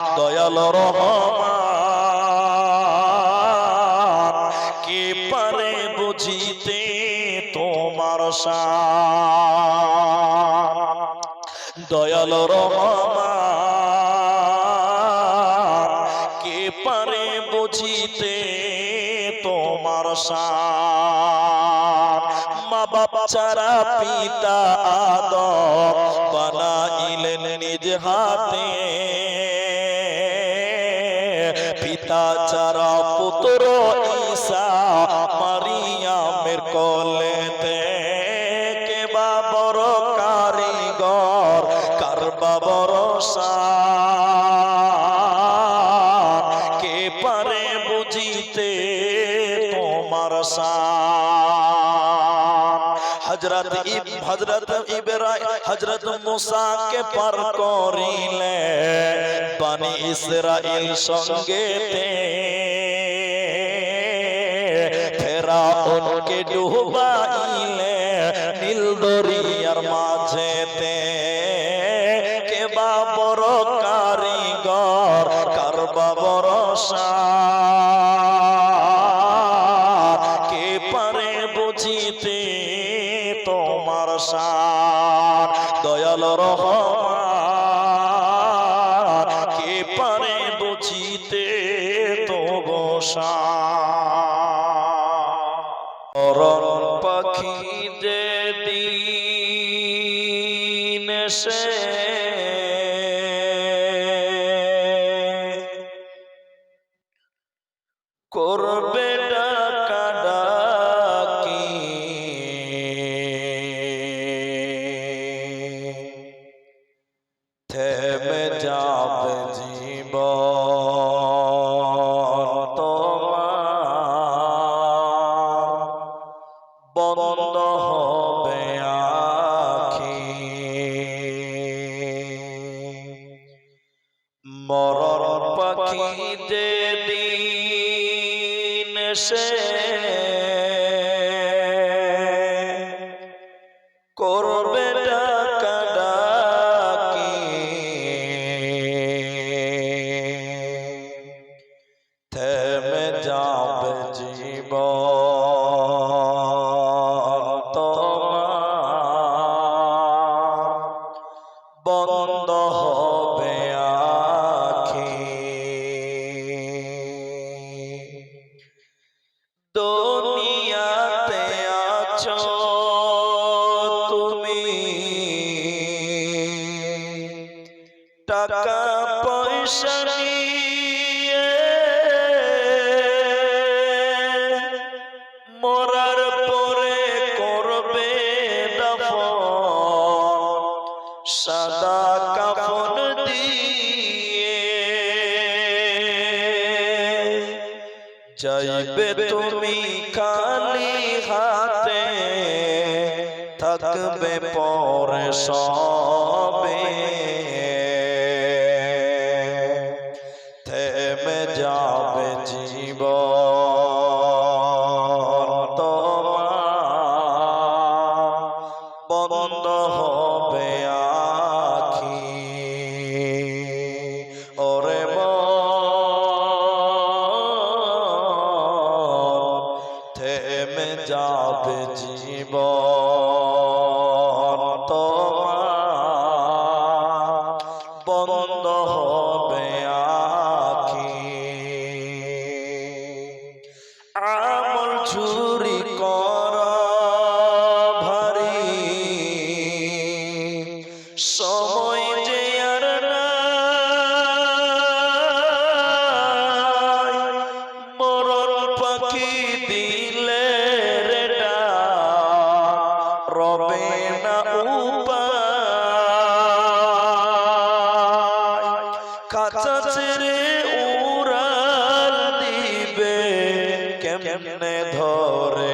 দয়াল রহমান, কে পারে বুঝিতে তোমার দয়াল রহমান, কে পারে বুঝিতে তোমার মা বাপ ছাড়া পিতা আদম বানাইলেন নিজ হাতে। ছাড়া পুত্র ঈসা মারিয়ামের কোলেতে কে বা বড় কারিগর, কারবা বড় শান কে পারে বুঝিতে তোমার শান হজরত ইব্রাহিম হজরত মুসা কে পার করিলে বানি ইসরাইল সঙ্গেতে ফেরাউনকে ডুবাইলে নীল দরিয়ার মাঝেতে কে বা বড় কারিগর কারবা বড় শান কে পারে বুঝিতে শান দয়াল রহমান কে পারে বুঝিতে শান পাখি যে দিন সে করবে মরার পরে করবে সাদা কাফন দিয়ে। যাইবে তুমি খালি হাতে থাকবে পরে সবে। ছেড়ে উড়াল দিবে কেমনে ধরে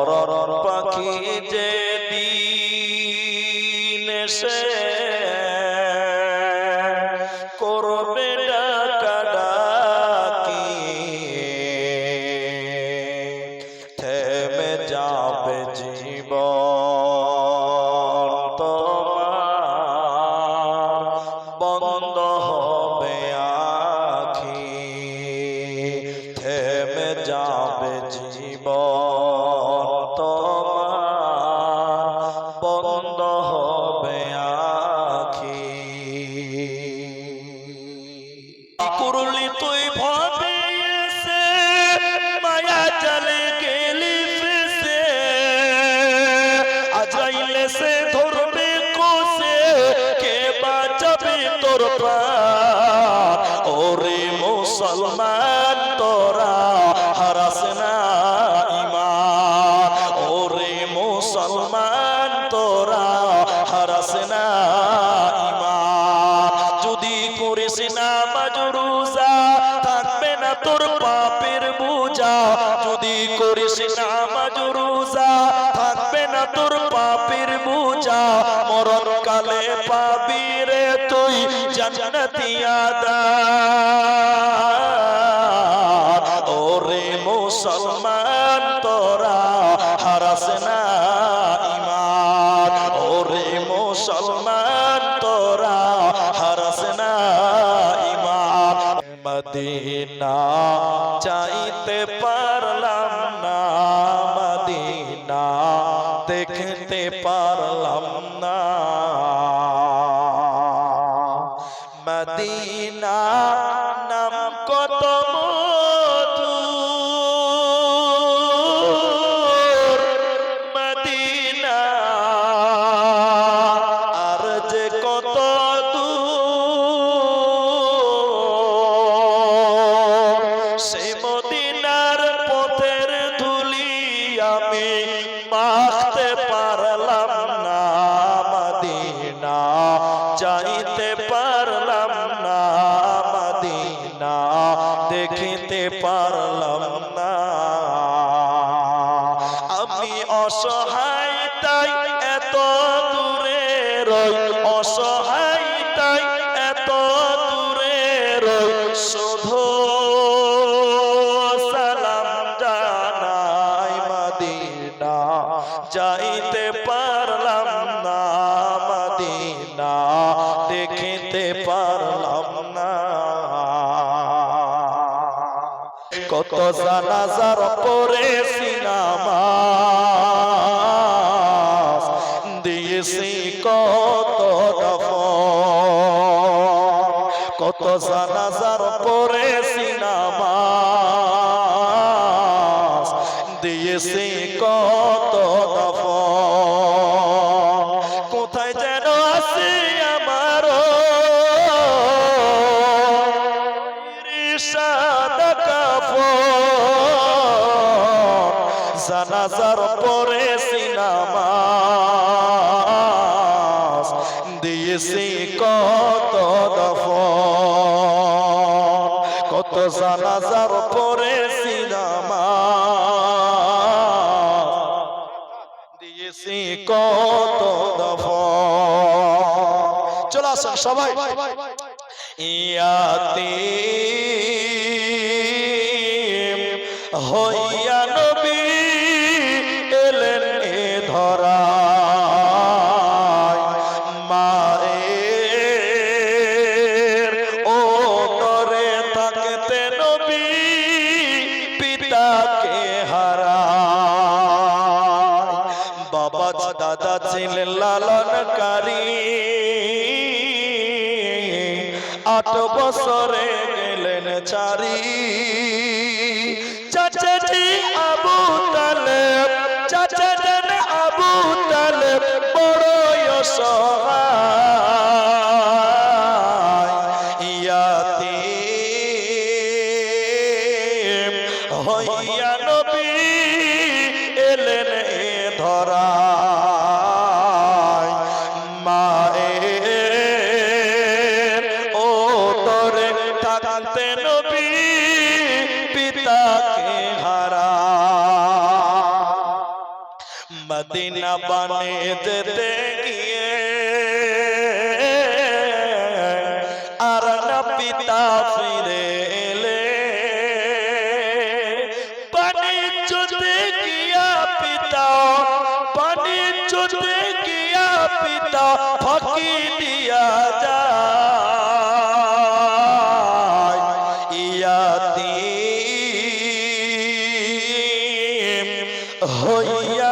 মরর পাখি যে দিন সে মুসলমান, তোরা হারাস না যদি করিস না মাজরুজা থাকবে না তোর পাপের বোঝা। যদি করিস না মাজরুজা থাকবে না তোর পাপের বোঝা। মরণ কালে পাবি রে তুই, জান্নাতি আদার দেখিতে পারলাম না। আমি অসহায়, তাই এত দূরে রই। অসহায়, তাই এত দূরে রই। শুধু সালাম জানাই মদিনা। যাইতে পারলাম না মদিনা। দেখিতে পারলাম কত জানাজার পরে সিনামা দিয়েছি কত কত জানাজার পরে সিনামা দিয়েছি কত সাদা কাপড় জানাজার পরে সিনামা দিয়েছি কত দফন, কত জানাজার পরে সিনামা দিয়েছি কত দফন। চলে আসেন সবাই। ইয়াতে হইয়া নবী এলেন এ ধরা মায়ের ও তরে থাকতে নবী পিতাকে হারা বাবা দাদা ছিলেন লালনকারী, আট বছরে গেলেন চারি। মদিনা বানে যেতে গিয়ে, আর পিতা ফিরে এলে। পানি চুতে গিয়া পিতা পানি চুতে গিয়া পিতা, ফকি দিয়া যা ইয়াতি হইয়া